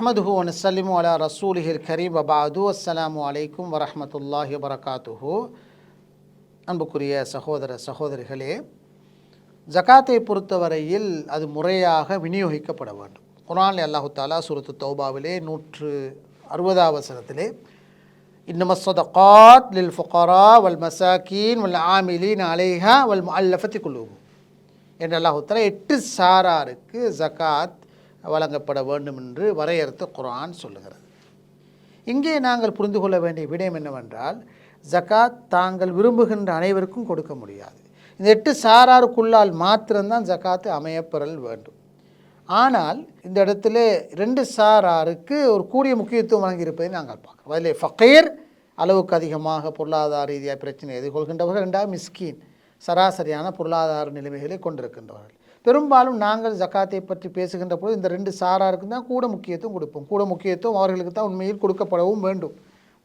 நஹ்மதுஹு வனசல்லிமு அலா ரசூலிஹிர் கரீம் வபாது அஸ்ஸலாமு அலைக்கும் வரஹமத்துல்லாஹி வரகாத்துஹு அன்புக்குரிய சகோதர சகோதரிகளே ஜக்காத்தை பொறுத்தவரையில் அது முறையாக விநியோகிக்கப்பட வேண்டும். குரான் அல்லாஹு தாலா சுரத்து தௌபாவிலே நூற்று அறுபதாம் வசனத்திலே இன்னம சதகாத் லில் ஃபுகரா வல் மசாக்கீன் வல் ஆமிலீன் அலைஹா வல் அல்லஃபத்தி குழுவும் என்று அல்லாஹு தாலா எட்டு சாராருக்கு ஜக்காத் வழங்கப்பட வேண்டும் என்று வரையறுத்து குரான் சொல்லுகிறது. இங்கே நாங்கள் புரிந்து கொள்ள வேண்டிய விடயம் என்னவென்றால் ஜகாத் தாங்கள் விரும்புகின்ற அனைவருக்கும் கொடுக்க முடியாது. இந்த எட்டு சாராருக்குள்ளால் மாத்திரம்தான் ஜகாத்து அமையப்பெறல் வேண்டும். ஆனால் இந்த இடத்துல ரெண்டு சாராருக்கு ஒரு கூடிய முக்கியத்துவம் வழங்கியிருப்பதை நாங்கள் பார்க்குறோம். அதில் ஃபக்கீர் அளவுக்கு அதிகமாக பொருளாதார ரீதியாக பிரச்சனை எதிர்கொள்கின்றவர்கள் ரெண்டாவது மிஸ்கீன் சராசரியான பொருளாதார நிலைமைகளை கொண்டிருக்கின்றவர்கள். பெரும்பாலும் நாங்கள் ஜக்காத்தை பற்றி பேசுகின்ற போது இந்த ரெண்டு சாராருக்கு தான் கூட முக்கியத்துவம் கொடுப்போம். கூட முக்கியத்துவம் அவர்களுக்கு தான் உண்மையில் கொடுக்கப்படவும் வேண்டும்.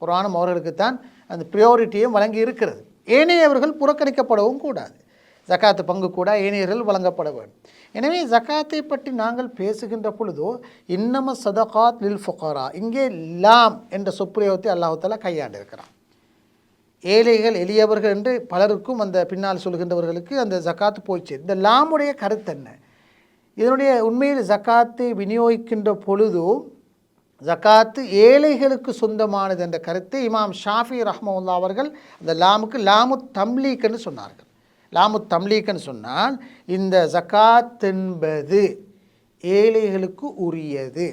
குரானும் அவர்களுக்கு தான் அந்த ப்ரியோரிட்டியும் வழங்கி இருக்கிறது. ஏனையவர்கள் புறக்கணிக்கப்படவும் கூடாது. ஜக்காத்து பங்கு கூட ஏனையர்கள் வழங்கப்பட வேண்டும். எனவே ஜக்காத்தை பற்றி நாங்கள் பேசுகின்ற பொழுதோ இன்னம சதகாத் லில் ஃபுகாரா இங்கே லாம் என்ற சொற்பிரயோகத்தை அல்லாஹாலா கையாண்டிருக்கிறான். ஏழைகள் எளியவர்கள் என்று பலருக்கும் அந்த பின்னால் சொல்கின்றவர்களுக்கு அந்த ஜக்காத்து போயிச்சு இந்த லாமுடைய கருத்து என்ன? இதனுடைய உண்மையில் ஜக்காத்தை விநியோகிக்கின்ற பொழுதும் ஜக்காத்து ஏழைகளுக்கு சொந்தமானது என்ற கருத்தை இமாம் ஷாஃபி ரஹ்மவுல்லா அவர்கள் அந்த லாமுக்கு லாமு தம்லீக்னு சொன்னார்கள். லாமு தம்லீக்னு சொன்னால் இந்த ஜக்காத் என்பது ஏழைகளுக்கு உரியது.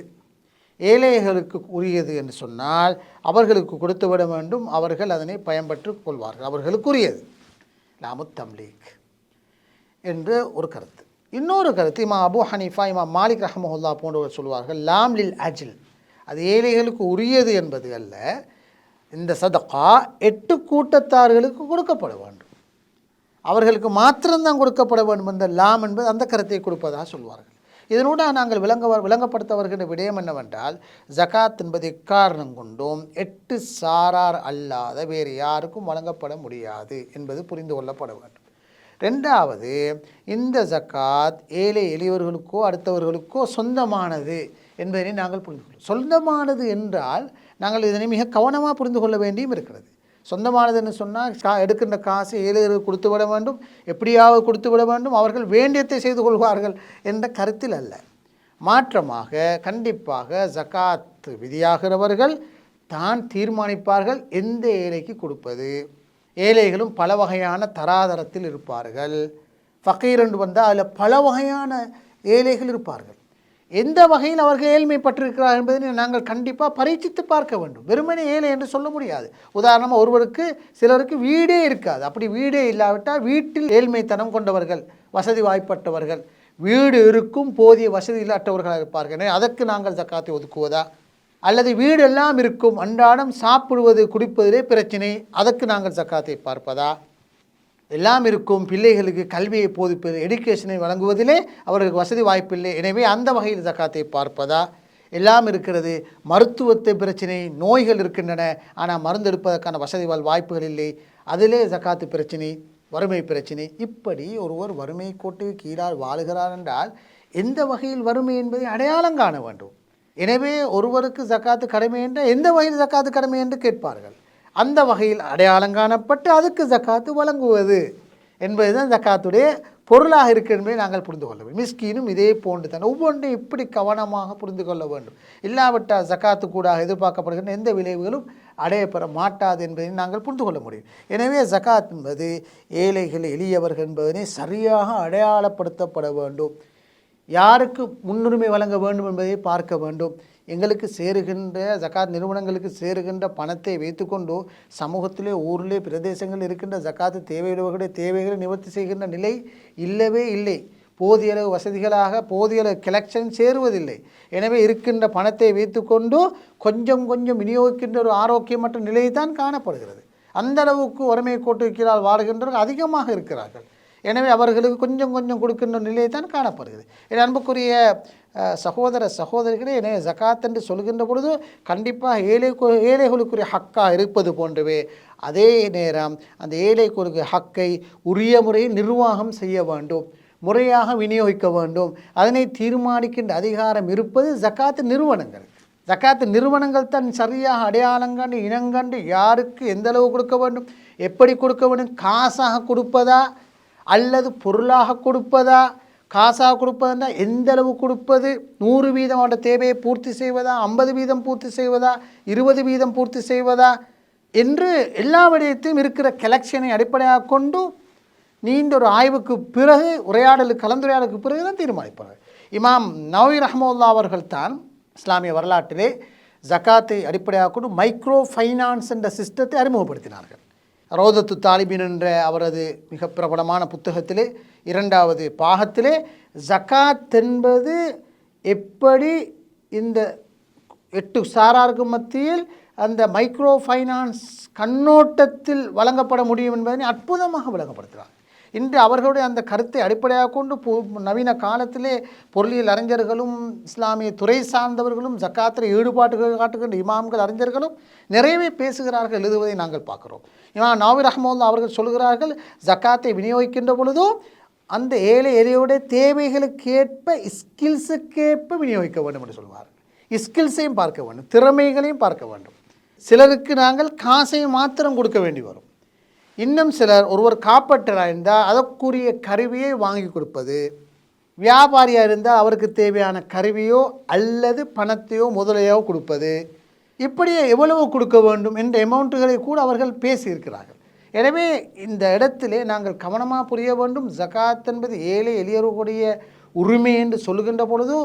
ஏழைகளுக்கு உரியது என்று சொன்னால் அவர்களுக்கு கொடுத்து விட வேண்டும். அவர்கள் அதனை பயன்பற்று கொள்வார்கள். அவர்களுக்குரியது. லாமு தம்லீக் என்று ஒரு கருத்து. இன்னொரு கருத்து இமா அபு ஹனீஃபா இமா மாலிக் ரஹமஹுல்லா போன்றவர் சொல்வார்கள் லாம் லில் அஜில் அது ஏழைகளுக்கு உரியது என்பது அல்ல. இந்த சதக்கா எட்டு கூட்டத்தார்களுக்கு கொடுக்கப்பட வேண்டும். அவர்களுக்கு மாத்திரம்தான் கொடுக்கப்பட வேண்டும் என்ற லாம் என்பது அந்த கருத்தை கொடுப்பதாக சொல்வார்கள். இதனோடு நாங்கள் விளங்க விளங்கப்படுத்த வருகின்ற விடயம் என்னவென்றால் ஜகாத் என்பது எக்காரணம் கொண்டும் எட்டு சாரார் அல்லாத வேறு யாருக்கும் வழங்கப்பட முடியாது என்பது புரிந்து கொள்ளப்பட வேண்டும். ரெண்டாவது இந்த ஜக்காத் ஏழை எளியவர்களுக்கோ அடுத்தவர்களுக்கோ சொந்தமானது என்பதனை நாங்கள் புரிந்து கொள்ளும் சொந்தமானது என்றால் நாங்கள் இதனை மிக கவனமாக புரிந்து கொள்ள வேண்டியும் இருக்கிறது. சொந்தமானதுன்னு சொன்னால் கா எடுக்கின்ற காசு ஏழைகளுக்கு கொடுத்து விட வேண்டும். எப்படியாவது கொடுத்து விட வேண்டும். அவர்கள் வேண்டியத்தை செய்து கொள்வார்கள் என்ற கருத்தில் அல்ல. மாற்றமாக கண்டிப்பாக ஜக்காத் விதியாகிறவர்கள் தான் தீர்மானிப்பார்கள். எந்த ஏழைக்கு கொடுப்பது? ஏழைகளும் பல வகையான தராதரத்தில் இருப்பார்கள். ஃபக்கீரண்டு வந்தால் அதில் பல வகையான ஏழைகள் இருப்பார்கள். எந்த வகையில் அவர்கள் ஏழ்மைப்பட்டிருக்கிறார் என்பதை நாங்கள் கண்டிப்பாக பரீட்சித்து பார்க்க வேண்டும். வெறுமனே ஏழை என்று சொல்ல முடியாது. உதாரணமாக ஒருவருக்கு சிலருக்கு வீடே இருக்காது. அப்படி வீடே இல்லாவிட்டால் வீட்டில் ஏழ்மைத்தனம் கொண்டவர்கள் வசதி வாய்ப்பட்டவர்கள் வீடு இருக்கும் போதிய வசதி இல்லாட்டவர்களாக இருப்பார்கள். எனவே அதற்கு நாங்கள் ஜக்காத்தை ஒதுக்குவதா? அல்லது வீடெல்லாம் இருக்கும் அன்றாடம் சாப்பிடுவது குடிப்பதிலே பிரச்சனை அதற்கு நாங்கள் ஜக்காத்தை பார்ப்பதா? எல்லாம் இருக்கும் பிள்ளைகளுக்கு கல்வியை போதிப்பது எடுக்கேஷனை வழங்குவதிலே அவர்களுக்கு வசதி வாய்ப்பில்லை. எனவே அந்த வகையில் ஜக்காத்தை பார்ப்பதா? எல்லாம் இருக்கிறது மருத்துவத்தை பிரச்சனை நோய்கள் இருக்கின்றன ஆனால் மருந்து எடுப்பதற்கான வசதி வாய்ப்புகள் இல்லை. அதிலே ஜக்காத்து பிரச்சனை வறுமை பிரச்சனை. இப்படி ஒருவர் வறுமை கோட்டுக்கு கீழால் வாழுகிறார் என்றால் எந்த வகையில் வறுமை என்பதை அடையாளம் காண வேண்டும். எனவே ஒருவருக்கு ஜக்காத்து கடமை என்றால் எந்த வகையில் ஜக்காத்து கடமை என்று கேட்பார்கள்? அந்த வகையில் அடையாளம் காணப்பட்டு அதுக்கு ஜக்காத்து வழங்குவது என்பது தான் ஜக்காத்துடைய பொருளாக இருக்கு என்பதை நாங்கள் புரிந்து கொள்ள வேண்டும். மிஸ்கீனும் இதே போன்று தான் ஒவ்வொன்றையும் இப்படி கவனமாக புரிந்து கொள்ள வேண்டும். இல்லாவிட்டால் ஜக்காத்து கூட எதிர்பார்க்கப்படுகின்ற எந்த விளைவுகளும் அடையப்பெற மாட்டாது என்பதை நாங்கள் புரிந்து கொள்ள முடியும். எனவே ஜக்காத் என்பது ஏழைகள் எளியவர்கள் என்பதனை சரியாக அடையாளப்படுத்தப்பட வேண்டும். யாருக்கு முன்னுரிமை வழங்க வேண்டும் என்பதை பார்க்க வேண்டும். எங்களுக்கு சேருகின்ற ஜக்காத் நிறுவனங்களுக்கு சேருகின்ற பணத்தை வைத்துக்கொண்டு சமூகத்திலே ஊரிலே பிரதேசங்களில் இருக்கின்ற ஜக்காத்து தேவையுடையவர்களுடைய தேவைகளை நிவர்த்தி செய்கின்ற நிலை இல்லவே இல்லை. போதிய அளவு வசதிகளாக போதிய அளவு கலெக்ஷன் சேருவதில்லை. எனவே இருக்கின்ற பணத்தை வைத்துக்கொண்டு கொஞ்சம் கொஞ்சம் விநியோகிக்கின்ற ஒரு ஆரோக்கியமற்ற நிலை தான் காணப்படுகிறது. அந்த அளவுக்கு வறுமை கோட்டு கீழால் வாடுகின்றவர்கள் அதிகமாக இருக்கிறார்கள். எனவே அவர்களுக்கு கொஞ்சம் கொஞ்சம் கொடுக்கின்ற நிலை தான் காணப்படுகிறது. என் அன்புக்குரிய சகோதர சகோதரிகளே எனவே ஜக்காத் என்று சொல்கின்ற பொழுது கண்டிப்பாக ஏழை ஏழைகளுக்குரிய ஹக்காக இருப்பது போன்றவே அதே நேரம் அந்த ஏழைகளுக்கு ஹக்கை உரிய முறையில் நிர்வாகம் செய்ய வேண்டும் முறையாக விநியோகிக்க வேண்டும். அதனை தீர்மானிக்கின்ற அதிகாரம் இருப்பது ஜக்காத்து நிறுவனங்கள். ஜக்காத்து நிறுவனங்கள் தான் சரியாக அடையாளங்கண்டு இனங்கண்டு யாருக்கு எந்த அளவு கொடுக்க வேண்டும் எப்படி கொடுக்க வேண்டும் காசாக கொடுப்பதா அல்லது பொருளாக கொடுப்பதா? காசாக கொடுப்பதுன்னா எந்த அளவு கொடுப்பது? நூறு வீதம் அவனோட தேவையை பூர்த்தி செய்வதா? ஐம்பது வீதம் பூர்த்தி செய்வதா? இருபது வீதம் பூர்த்தி செய்வதா? என்று எல்லா விடயத்தையும் இருக்கிற கலெக்ஷனை அடிப்படையாக கொண்டு நீண்ட ஒரு ஆய்வுக்கு பிறகு உரையாடலுக்கு கலந்துரையாடலுக்கு பிறகு தான் தீர்மானிப்பார்கள். இமாம் நவி ரஹமுல்லா அவர்கள் தான் இஸ்லாமிய வரலாற்றிலே ஜக்காத்தை அடிப்படையாக கொண்டு மைக்ரோ ஃபைனான்ஸ் என்ற சிஸ்டத்தை அறிமுகப்படுத்தினார்கள். ரோதத்து தாலிபின் என்ற அவரது மிக பிரபலமான புத்தகத்திலே இரண்டாவது பாகத்திலே ஜக்காத் என்பது எப்படி இந்த எட்டு சாராருக்கு மத்தியில் அந்த மைக்ரோ ஃபைனான்ஸ் கண்ணோட்டத்தில் வழங்கப்பட முடியும் என்பதனை அற்புதமாக விளங்கப்படுத்துகிறார். இன்று அவர்களுடைய அந்த கருத்தை அடிப்படையாக கொண்டு நவீன காலத்திலே பொருளியல் அறிஞர்களும் இஸ்லாமிய துறை சார்ந்தவர்களும் ஜக்காத்தில் ஈடுபாட்டுகள் காட்டுகின்ற இமாம்கள் அறிஞர்களும் நிறையவே பேசுகிறார்கள் எழுதுவதை நாங்கள் பார்க்குறோம். இமாம் நாவி ரஹ்மோல்லா அவர்கள் சொல்கிறார்கள் ஜக்காத்தை விநியோகிக்கின்ற பொழுதோ அந்த ஏழை எளியோடைய தேவைகளுக்கேற்ப ஸ்கில்ஸுக்கேற்ப விநியோகிக்க வேண்டும் என்று சொல்வார்கள் ஸ்கில்ஸையும் பார்க்க வேண்டும் திறமைகளையும் பார்க்க வேண்டும். சிலருக்கு நாங்கள் காசையும் மாத்திரம் கொடுக்க வேண்டி வரும். இன்னும் சிலர் ஒருவர் காப்பற்றராக இருந்தால் அதற்குரிய கருவியை வாங்கி கொடுப்பது. வியாபாரியாக இருந்தால் அவருக்கு தேவையான கருவியோ அல்லது பணத்தையோ முதலையோ கொடுப்பது. இப்படியே எவ்வளவு கொடுக்க வேண்டும் என்ற எமௌண்ட்டுகளை கூட அவர்கள் பேசியிருக்கிறார்கள். எனவே இந்த இடத்திலே நாங்கள் கவனமாக புரிய வேண்டும். ஜகாத் என்பது ஏழை எளியவர்களுடைய உரிமை என்று சொல்லுகின்ற பொழுது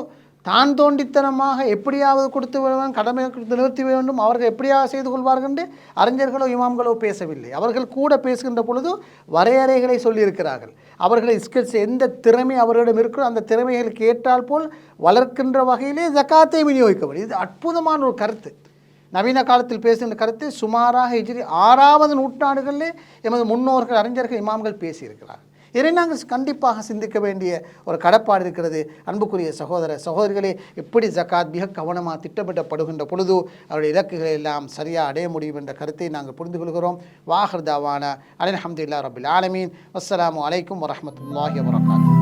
தான் தோண்டித்தனமாக எப்படியாவது கொடுத்து விட வேண்டும் கடமை நிறுத்தி வேண்டும். அவர்கள் எப்படியாவது செய்து கொள்வார்கள் என்று அறிஞர்களோ இமாம்களோ பேசவில்லை. அவர்கள் கூட பேசுகின்ற பொழுது வரையறைகளை சொல்லியிருக்கிறார்கள். அவர்களை ஸ்கில்ஸ் எந்த திறமை அவர்களிடம் இருக்கிறோ அந்த திறமைகளுக்கு ஏற்றால் போல் வளர்க்கின்ற வகையிலே ஜக்காத்தை விநியோகிக்க வேண்டும் இது அற்புதமான ஒரு கருத்து. நவீன காலத்தில் பேசுகின்ற கருத்தை சுமாராக இஜிரி ஆறாவது நூற்றாண்டுகளிலே எமது முன்னோர்கள் அறிஞர்கள் இமாம்கள் பேசியிருக்கிறார்கள். இதை நாங்கள் கண்டிப்பாக சிந்திக்க வேண்டிய ஒரு கடப்பாடு இருக்கிறது. அன்புக்குரிய சகோதர சகோதரிகளே எப்படி ஜக்காத் மிக கவனமாக திட்டமிடப்படுகின்ற பொழுது அவருடைய இலக்குகளை எல்லாம் சரியாக அடைய முடியும் என்ற கருத்தை நாங்கள் புரிந்து கொள்கிறோம். வாஹர்தாவான தாவான. அஹமதுல்லா ரபில் ஆலமீன். அஸ்லாம் வலைக்கம் வரஹ்மத்துல்லாஹி வரகாத்து